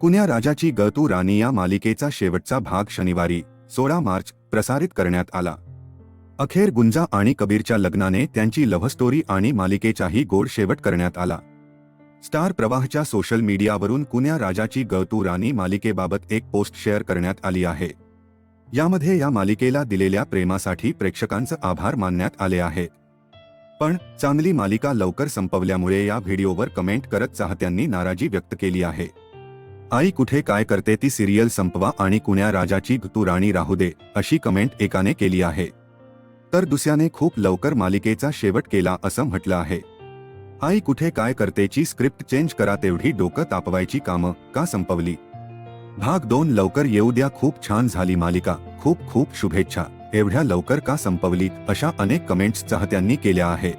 कुण्या राजाची गतू राणी या मालिकेचा शेवटचा भाग शनिवारी सोळा मार्च प्रसारित करण्यात आला. अखेर गुंजा आणि कबीरच्या लग्नाने त्यांची लव्ह स्टोरी आणि मालिकेचाही गोड शेवट करण्यात आला. स्टार प्रवाहच्या सोशल मीडियावरून कुण्या राजाची गळतू राणी मालिकेबाबत एक पोस्ट शेअर करण्यात आली आहे. यामध्ये या मालिकेला दिलेल्या प्रेमासाठी प्रेक्षकांचं आभार मानण्यात आले आहे. पण चांगली मालिका लवकर संपवल्यामुळे या व्हिडिओवर कमेंट करत चाहत्यांनी नाराजी व्यक्त केली आहे. आई कुठे काय करते ती सिरियल संपवा आणि कुण्या राजाची तू राणी राहू दे अशी कमेंट एकाने केली आहे. तर दुसऱ्याने खूप लवकर मालिकेचा शेवट केला असं म्हटलं आहे. आई कुठे काय करतेची स्क्रिप्ट चेंज करा तेवढी डोकं तापवायची कामं का संपवली? भाग दोन लवकर येऊ द्या खूप छान झाली मालिका खूप खूप शुभेच्छा एवढ्या लवकर का संपवली अशा अनेक कमेंट्स चाहत्यांनी केल्या आहे.